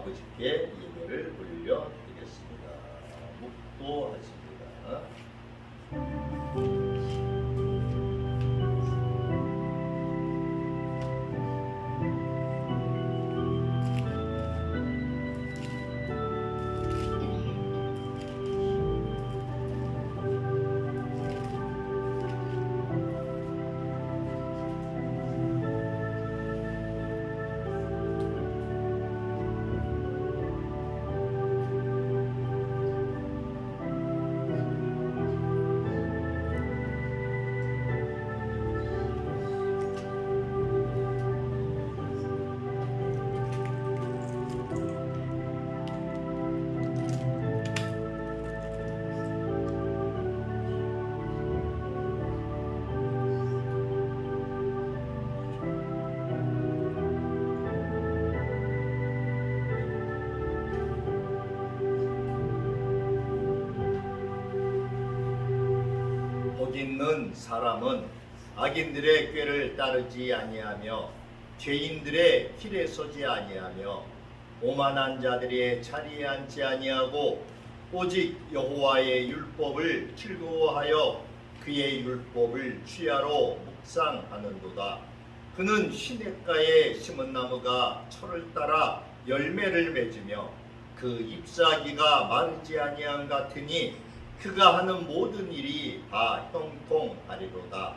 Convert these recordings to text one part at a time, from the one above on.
아버지께 예배를 올려드리겠습니다. 묵도하십니다. 사람은 악인들의 꾀를 따르지 아니하며 죄인들의 길에 서지 아니하며 오만한 자들의 자리에 앉지 아니하고 오직 여호와의 율법을 즐거워하여 그의 율법을 취하로 묵상하는도다. 그는 시냇가에 심은 나무가 철을 따라 열매를 맺으며 그 잎사귀가 마르지 아니한 같으니 그가 하는 모든 일이 다 형통하리로다.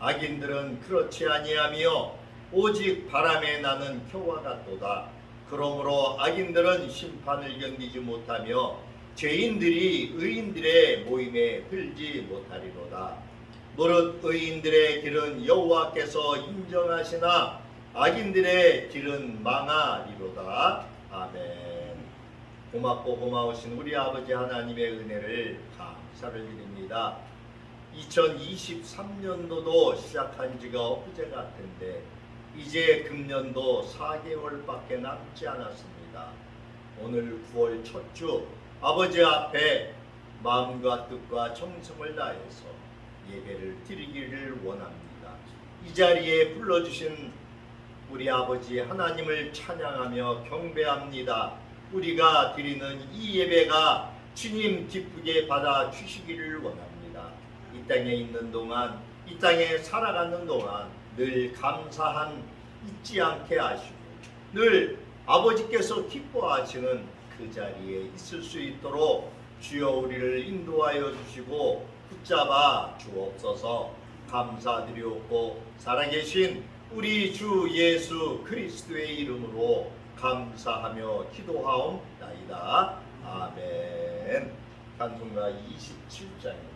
악인들은 그렇지 아니하며 오직 바람에 나는 겨와 같도다. 그러므로 악인들은 심판을 견디지 못하며 죄인들이 의인들의 모임에 들지 못하리로다. 무릇 의인들의 길은 여호와께서 인정하시나 악인들의 길은 망하리로다. 아멘. 고맙고 고마우신 우리 아버지 하나님의 은혜를 감사를 드립니다. 2023년도도 시작한 지가 엊그제 같은데 이제 금년도 4개월밖에 남지 않았습니다. 오늘 9월 첫 주 아버지 앞에 마음과 뜻과 정성을 다해서 예배를 드리기를 원합니다. 이 자리에 불러주신 우리 아버지 하나님을 찬양하며 경배합니다. 우리가 드리는 이 예배가 주님 기쁘게 받아 주시기를 원합니다. 이 땅에 있는 동안, 이 땅에 살아가는 동안 늘 감사한 잊지 않게 하시고 늘 아버지께서 기뻐하시는 그 자리에 있을 수 있도록 주여 우리를 인도하여 주시고 붙잡아 주옵소서 감사드리옵고 살아계신 우리 주 예수 그리스도의 이름으로 감사하며 기도하옵나이다. 아멘. 간송가 27장입니다.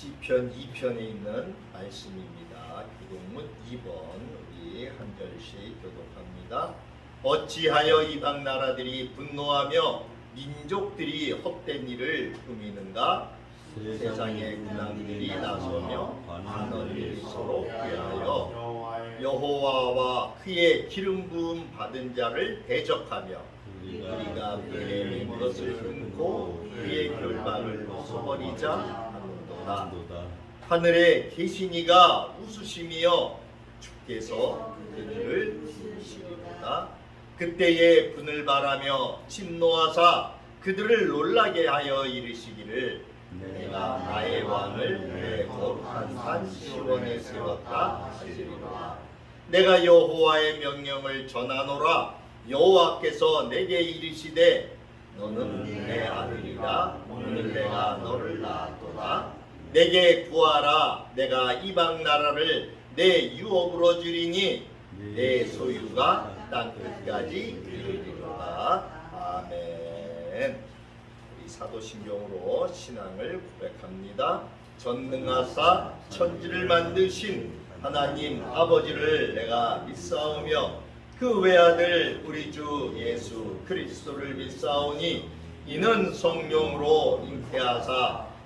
시편 2편에 있는 말씀입니다. 교동문 2번 우리 한 절씩 교독합니다. 어찌하여 이방 나라들이 분노하며 민족들이 헛된 일을 꾸미는가? 세상의 군왕들이 나서며 반언을 서로 꾀하여 여호와와 그의 기름 부음 받은 자를 대적하며 우리가 그의 맹 것을 끊고 그의 결박을 벗어버리자 하는도다. 하늘에 계시니가 웃으시며 주께서 그들을 부르시리로다. 그때에 분을 바라며 진노하사 그들을 놀라게 하여 이르시기를 내가 나의 왕을 내 거룩한 산 시원에 세웠다 하시리로다. 내가 여호와의 명령을 전하노라 여호와께서 내게 이르시되 너는 내 아들이라 오늘 내가 너를 낳았도다 내게 구하라. 내가 이방 나라를 내 유업으로 주리니 내 소유가 땅 끝까지 이르리로다. 아멘. 우리 사도신경으로 신앙을 고백합니다. 전능하사 천지를 만드신 하나님 아버지를 내가 믿사오며 그 외아들 우리 주 예수 그리스도를 믿사오니 이는 성령으로 잉태하사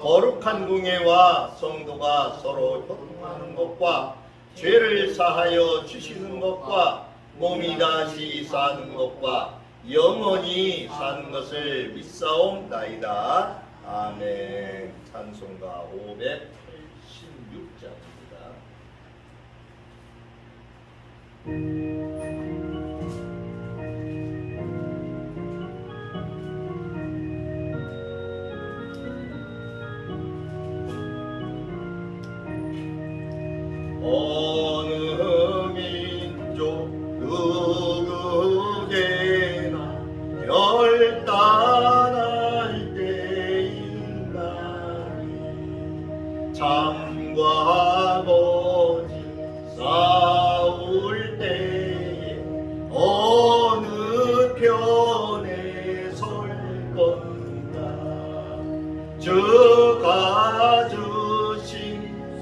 거룩한 궁예와 성도가 서로 교통하는 것과 죄를 사하여 주시는 것과 몸이 다시 사는 것과 영원히 사는 것을 믿사옵나이다. 아멘. 찬송가 586장입니다.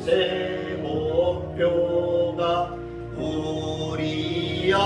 제 목표가 우리야.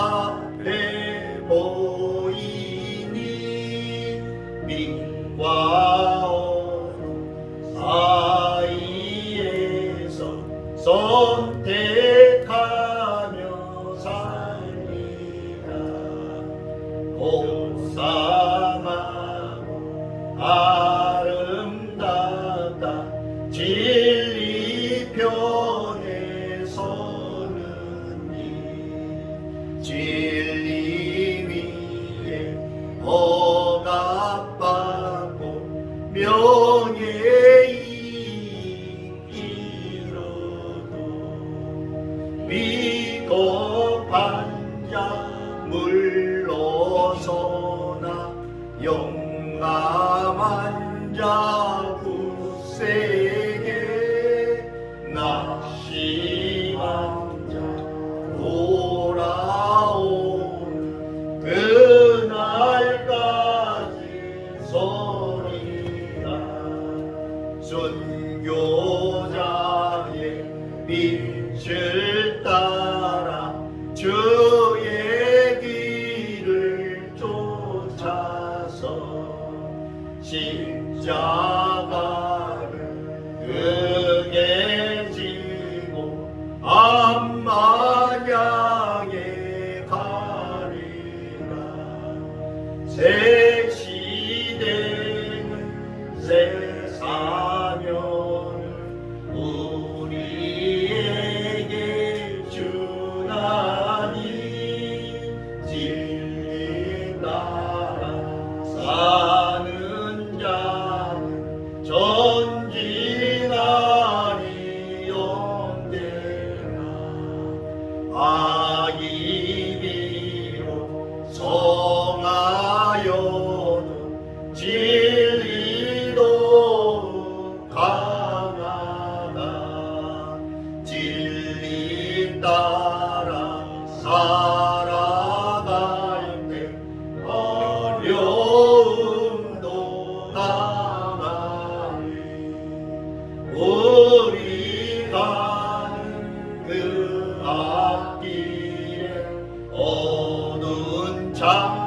어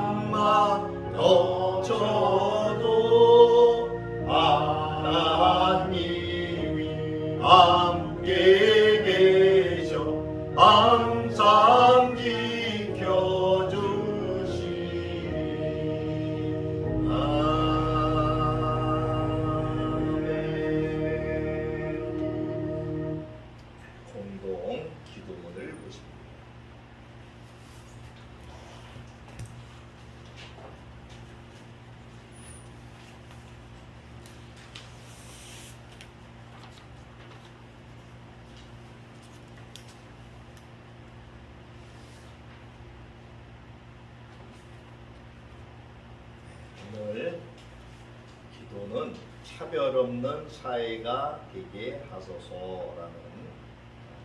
차별 없는 사회가 되게 하소서라는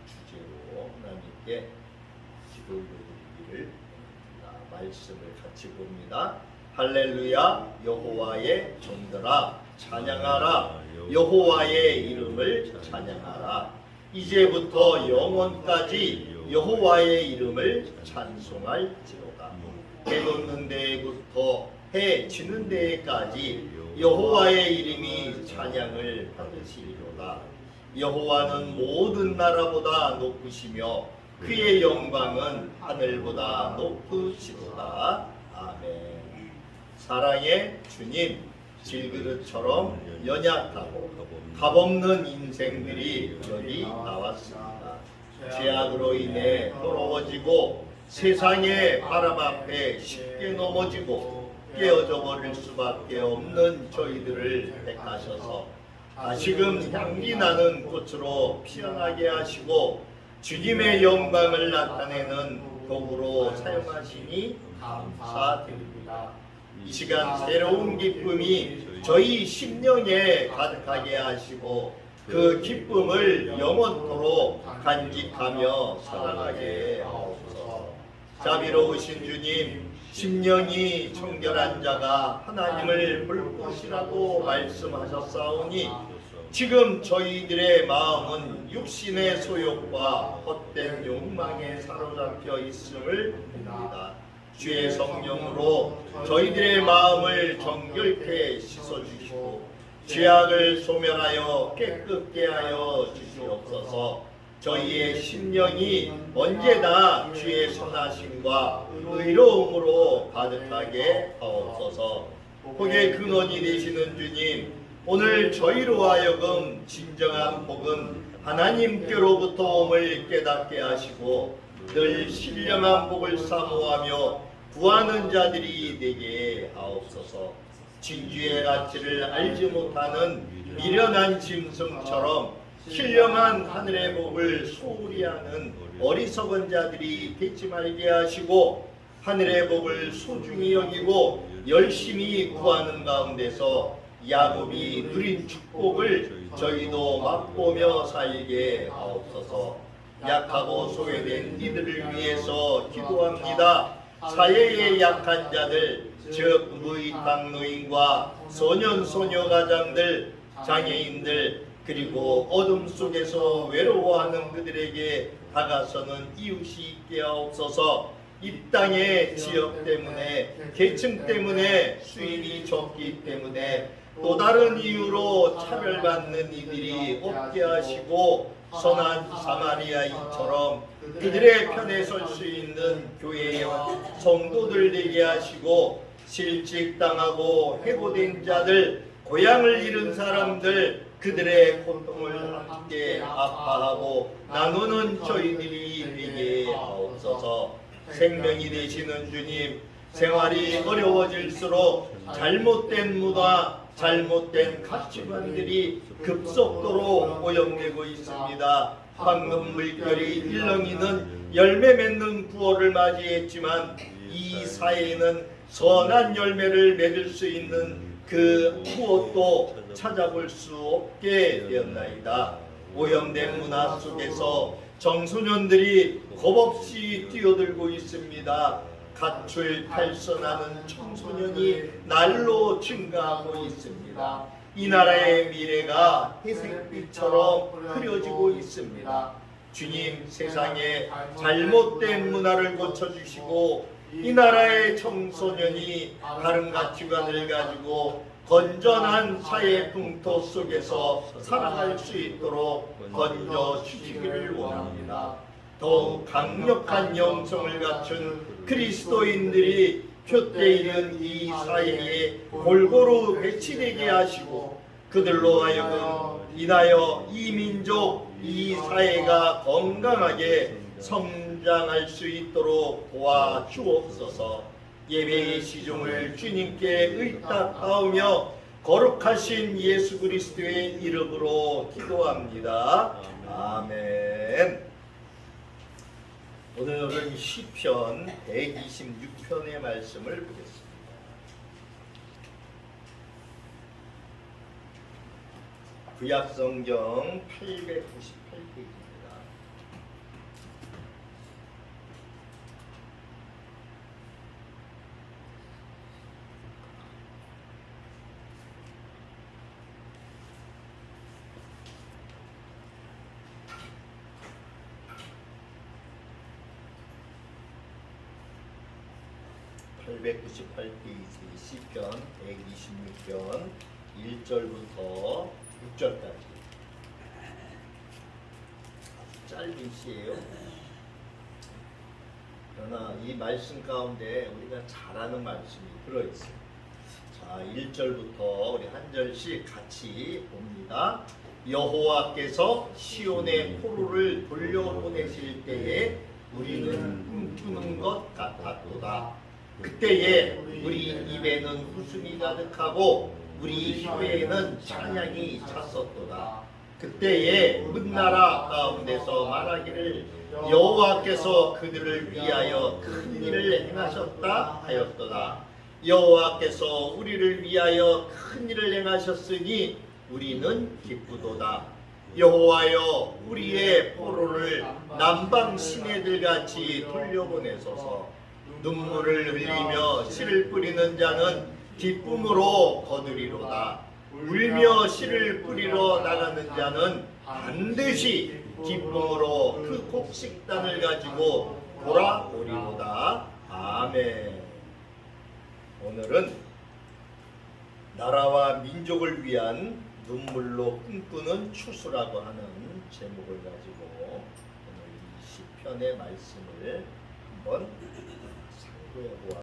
주제로 하나님께 기도를 드리기를 원합니다. 말씀을 같이 봅니다. 할렐루야 여호와의 종들아 찬양하라 여호와의 이름을 찬양하라 이제부터 영원까지 여호와의 이름을 찬송할지로다 해 돋는 데부터 해 지는 데까지 여호와의 이름이 찬양을 받으시리로다. 여호와는 모든 나라보다 높으시며 그의 영광은 하늘보다 높으시도다. 아멘. 사랑의 주님 질그릇처럼 연약하고 값없는 인생들이 여기 나왔습니다. 죄악으로 인해 더러워지고 세상의 바람 앞에 쉽게 넘어지고 깨어져 버릴 수밖에 없는 저희들을 택하셔서 다시금 향기 나는 꽃으로 피어나게 하시고 주님의 영광을 나타내는 도구로 사용하시니 감사드립니다. 이 시간 새로운 기쁨이 저희 심령에 가득하게 하시고 그 기쁨을 영원토록 간직하며 살아가게 하옵소서. 자비로우신 주님, 심령이 청결한 자가 하나님을 볼 것이라고 말씀하셨사오니 지금 저희들의 마음은 육신의 소욕과 헛된 욕망에 사로잡혀 있음을 봅니다. 주의 성령으로 저희들의 마음을 정결케 씻어주시고 죄악을 소멸하여 깨끗게 하여 주시옵소서 저희의 심령이 언제나 주의 선하심과 의로움으로 가득하게 하옵소서. 복의 근원이 되시는 주님 오늘 저희로 하여금 진정한 복은 하나님께로부터 옴을 깨닫게 하시고 늘 신령한 복을 사모하며 구하는 자들이 되게 하옵소서. 진주의 가치를 알지 못하는 미련한 짐승처럼 신령한 하늘의 복을 소홀히 하는 어리석은 자들이 되지 말게 하시고 하늘의 복을 소중히 여기고 열심히 구하는 가운데서 야곱이 누린 축복을 저희도 맛보며 살게 하옵소서. 약하고 소외된 이들을 위해서 기도합니다. 사회의 약한 자들 즉 무이탁 노인과 소년 소녀 가장들 장애인들 그리고 어둠 속에서 외로워하는 그들에게 다가서는 이웃이 있게 하옵소서. 이 땅의 지역 때문에 계층 때문에 수입이 적기 때문에 또 다른 이유로 차별받는 이들이 없게 하시고 선한 사마리아인처럼 그들의 편에 설 수 있는 교회의 성도들 되게 하시고 실직당하고 해고된 자들 고향을 잃은 사람들 그들의 고통을 함께 아파하고 나누는 저희들이 되게 하옵소서 생명이 되시는 주님 생활이 어려워질수록 잘못된 문화 잘못된 가치관들이 급속도로 오염되고 있습니다. 황금 물결이 일렁이는 열매 맺는 구호를 맞이했지만 이 사회에는 선한 열매를 맺을 수 있는 그 무엇도 찾아볼 수 없게 되었나이다. 오염된 문화 속에서 청소년들이 겁없이 뛰어들고 있습니다. 가출 탈선하는 청소년이 날로 증가하고 있습니다. 이 나라의 미래가 회색빛처럼 흐려지고 있습니다. 주님 세상에 잘못된 문화를 고쳐주시고 이 나라의 청소년이 다른 가치관을 가지고 건전한 사회 풍토 속에서 살아갈 수 있도록 건져 주시기를 원합니다. 더욱 강력한 영성을 갖춘 그리스도인들이 표때 이른 이 사회에 골고루 배치되게 하시고 그들로 하여금 인하여 이 민족 이 사회가 건강하게 성장 할 수 있도록 도와주옵소서 예배의 시종을 주님께 의탁하오며 거룩하신 예수 그리스도의 이름으로 기도합니다. 아멘. 오늘은 시편 126편의 말씀을 보겠습니다. 구약성경 898페이지입니다. (898페이지) 시편 (126편) (1절부터) 6절까지 짧은 시예요. 그러나 이 말씀 가운데 우리가 잘하는 말씀이 들어있어요. 자, 1절부터 우리 한 절씩 같이 봅니다. 여호와께서 시온의 포로를 돌려보내실 때에 우리는 꿈꾸는 것 같았도다. 그때에 우리 입에는 웃음이 가득하고 우리 혀에는 찬양이 찼었도다. 그때에 문나라 가운데서 말하기를 여호와께서 그들을 위하여 큰 일을 행하셨다 하였도다. 여호와께서 우리를 위하여 큰 일을 행하셨으니 우리는 기쁘도다. 여호와여 우리의 포로를 남방 시내들 같이 돌려보내소서. 눈물을 흘리며 씨를 뿌리는 자는 기쁨으로 거두리로다. 울며 씨를 뿌리러 나가는 자는 반드시 기쁨으로 그 곡식단을 가지고 돌아오리로다. 아멘. 오늘은 나라와 민족을 위한 눈물로 꿈꾸는 추수라고 하는 제목을 가지고 오늘 이 시편의 말씀을 한번 상고해 보아.